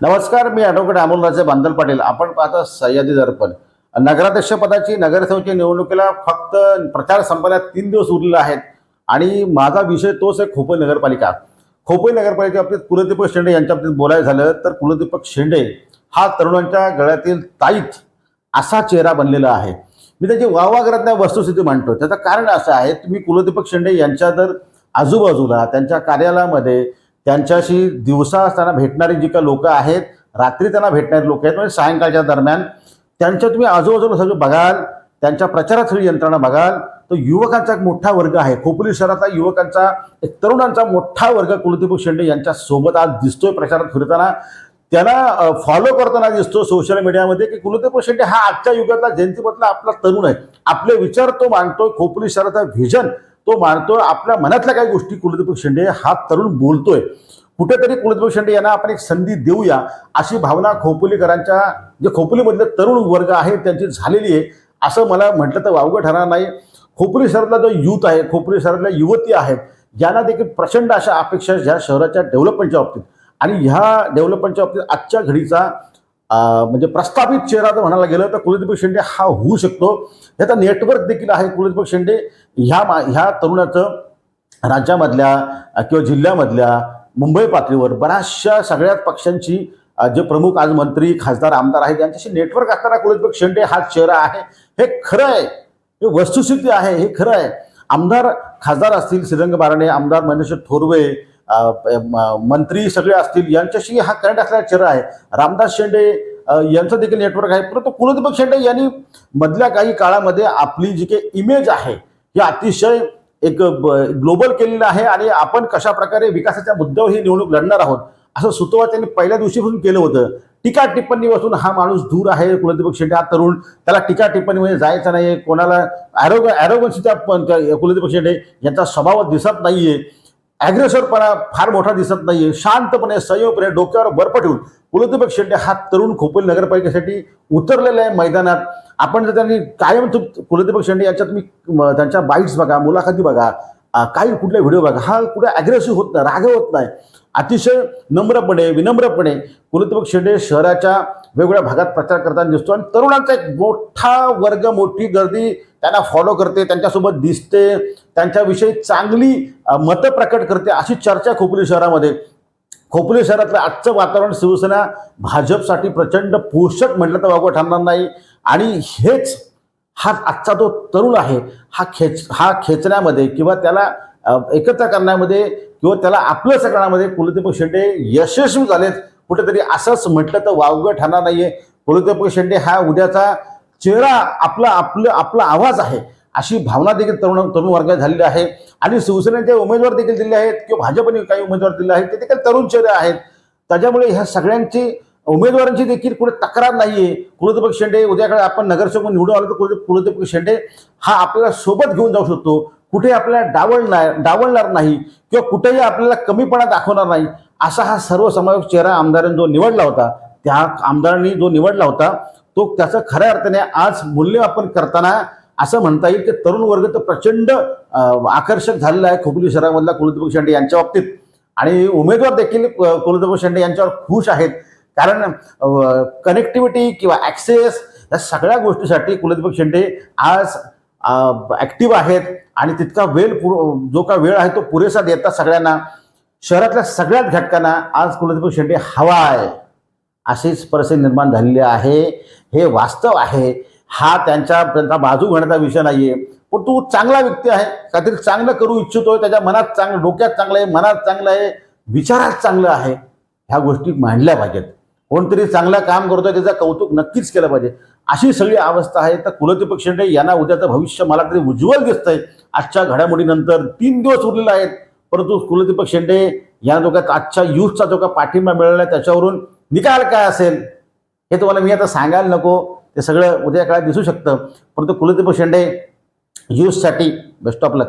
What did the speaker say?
नमस्कार मी ॲडव्होकेट अमोलराजे बांदल पाटील. आपण पाहता सह्याद्री दर्पण. नगराध्यक्ष पदाची नगरसेवेच्या निवडणुकीला फक्त प्रचार संपायला तीन दिवस उरलेले आहेत. आणि माझा विषय तोच आहे खोपोली नगरपालिका. खोपई नगरपालिकेच्या बाबतीत कुलदीपक शेंडे यांच्या बाबतीत बोलायचं झालं तर कुलदीपक शेंडे हा तरुणांच्या गळ्यातील ताईत असा चेहरा बनलेला आहे. मी त्याची वाहवा वस्तुस्थिती मांडतो त्याचं कारण असं आहे तुम्ही कुलदीपक शेंडे यांच्या जर आजूबाजूला त्यांच्या कार्यालयामध्ये त्यांच्याशी दिवसा असताना भेटणारी जी काही लोक आहेत रात्री त्यांना भेटणारी लोक आहेत म्हणजे सायंकाळच्या दरम्यान त्यांच्या तुम्ही आजूबाजूला सगळं बघाल त्यांच्या प्रचारात सगळी यंत्रणा बघाल तर युवकांचा एक मोठा वर्ग आहे. खोपोली शहरातला युवकांचा एक तरुणांचा मोठा वर्ग कुलदीप शेंडे यांच्या सोबत आज दिसतोय प्रचारात फिरताना. त्यांना फॉलो करताना दिसतो सोशल मीडियामध्ये की कुलदीप शेंडे हा आजच्या युगातला जयंतीपतला आपला तरुण आहे. आपले विचार तो मांडतोय. खोपोली शहराचा व्हिजन तो मांडतोय आपल्या मनातल्या काही गोष्टी कुलदीप शेंडे हा तरुण बोलतोय. कुठेतरी कुलदीप शेंडे यांना आपण एक संधी देऊया अशी भावना खोपोलीकरांच्या जे खोपोलीमधले तरुण वर्ग आहे त्यांची झालेली आहे असं मला म्हटलं तर वावगं ठरणार नाही. खोपोली शहरातला जो युथ आहे खोपोली शहरातल्या युवती आहेत ज्यांना देखील प्रचंड अशा अपेक्षा ह्या शहराच्या डेव्हलपमेंटच्या बाबतीत. आणि ह्या डेव्हलपमेंटच्या बाबतीत आजच्या घडीचा म्हणजे प्रस्थापित चेहरा जर म्हणायला गेलं तर कुलदीप शेंडे हा होऊ शकतो. ह्याचा नेटवर्क देखील आहे कुलदीप शेंडे. ह्या मा ह्या तरुणाचं राज्यामधल्या किंवा जिल्ह्यामधल्या मुंबई पातळीवर बऱ्याचशा सगळ्याच पक्षांची जे प्रमुख आज मंत्री खासदार आमदार आहेत यांच्याशी नेटवर्क असणारा कुलदीप शेंडे हा चेहरा आहे. हे खरं आहे. हे वस्तुस्थिती आहे. हे खरं आहे. आमदार खासदार असतील श्रीरंग बारणे आमदार महेंद्रशेठ थोरवे मंत्री सगळे असतील यांच्याशी हा करंट असलेला चेहरा आहे. रामदास शेंडे यांचं देखील नेटवर्क आहे. परंतु कुलदीप शेंडे यांनी मधल्या काही काळामध्ये आपली जी काही इमेज आहे ही अतिशय एक ग्लोबल केलेलं आहे आणि आपण कशा प्रकारे विकासाच्या मुद्द्यावर ही निवडणूक लढणार आहोत असं सुतोवा त्यांनी पहिल्या दिवशीपासून केलं होतं. टीका टिप्पणीपासून हा माणूस दूर आहे कुलदीपक शेंडे हा तरुण. त्याला टीका टिप्पणीमध्ये जायचं नाही कोणाला ॲरोग ॲरोगन्सीचा कुलदीपक शेंडे यांचा स्वभाव दिसत नाहीये. ॲग्रेसरपणा फार मोठा दिसत नाहीये. शांतपणे संयमपणे डोक्यावर बर्फ ठेवून कुलदीपक शेंडे हा तरुण खोपोली नगरपालिकेसाठी उतरलेला आहे मैदानात. आपण जर त्यांनी कायम तु- कुलदीपक शेंडे यांच्या तुम्ही त्यांच्या बाईट्स बघा मुलाखती बघा. काही कुठले व्हिडिओ बघा. हा कुठे ॲग्रेसिव्ह होत नाही राग होत नाही. अतिशय नम्रपणे विनम्रपणे कुलदीपक शेंडे शहराच्या वेगवेगळ्या भागात प्रचार करताना दिसतो आणि तरुणांचा एक मोठा वर्ग मोठी गर्दी त्यांना फॉलो करते त्यांच्यासोबत दिसते त्यांच्याविषयी चांगली मतं प्रकट करते अशी चर्चा खोपोली शहरामध्ये. खोपोली शहरातलं आजचं वातावरण शिवसेना भाजपसाठी प्रचंड पोषक म्हटलं तर वागवं ठरणार नाही. आणि हेच हा आजचा जो तरुण आहे हा खेच हा खेचण्यामध्ये किंवा त्याला एकत्र करण्यामध्ये किंवा त्याला आपलंसं करण्यामध्ये कुलदीप शेंडे यशस्वी झालेत. कुठेतरी असंच म्हटलं तर वावगं ठरणार नाहीये. कुलदीप शेंडे हा उद्याचा चेहरा आपला आपलं आपला आवाज आहे अशी भावना देखील तरुण तरुण वर्गात झालेली आहे. आणि शिवसेनेचे उमेदवार देखील दिले आहेत किंवा भाजपने काही उमेदवार दिले आहेत ते देखील तरुण चेहरे आहेत. त्याच्यामुळे ह्या सगळ्यांची उमेदवारांची देखील कुठे तक्रार नाही आहे कुलदीपक शेंडे उद्याकडे आपण नगरसेवक निवडून आलो तर कुलदीप कुलदीपक शेंडे हा आपल्याला सोबत घेऊन जाऊ शकतो. कुठे आपल्याला डावलणार डावलणार नाही किंवा कुठेही आपल्याला कमीपणा दाखवणार नाही असा हा सर्वसमावेश चेहरा आमदारांनी जो निवडला होता त्या आमदारांनी जो निवडला होता तो त्याचं खऱ्या अर्थाने आज मूल्यमापन करताना असं म्हणता येईल की तरुण वर्ग तर प्रचंड आकर्षक झालेला आहे खोपली शहरामधला कुलदीपक शेंडे यांच्या बाबतीत. आणि उमेदवार देखील अ, कुलदीपक शेंडे यांच्यावर खुश आहेत. कारण कनेक्टिव्हिटी किंवा ॲक्सेस या सगळ्या गोष्टीसाठी कुलदीपक शेंडे आज ॲक्टिव्ह आहेत आणि तितका वेळ पुर जो का वेळ आहे तो पुरेसा देतात सगळ्यांना. शहरातल्या सगळ्याच घटकांना आज कुलदीप शेंडे हवा आहे. अशीच परिस्थिती निर्माण झालेली आहे. हे वास्तव आहे. हा त्यांच्या त्यांचा बाजू घेण्याचा विषय नाही आहे पण तू चांगला व्यक्ती आहे. काहीतरी चांगलं करू इच्छितो त्याच्या मनात चांगलं डोक्यात चांगलं आहे मनात चांगलं आहे विचारात चांगलं आहे. ह्या गोष्टी मांडल्या पाहिजेत. कोणतरी चांगलं काम करतोय त्याचं कौतुक नक्कीच केलं पाहिजे. अशी सगळी अवस्था आहे. तर कुलती पक्षांडे यांना उद्याचं भविष्य मला तरी उज्ज्वल दिसतंय. आजच्या घडामोडीनंतर तीन दिवस उरलेले आहेत. परंतु कुलदीपक शेंडे या जो काय आजच्या युथचा जो काय पाठिंबा मिळाला आहे त्याच्यावरून निकाल काय असेल हे तुम्हाला मी आता सांगायला नको. ते सगळं उद्या काळात दिसू शकतं. परंतु कुलदीप शेंडे युथसाठी बेस्ट ऑफ लक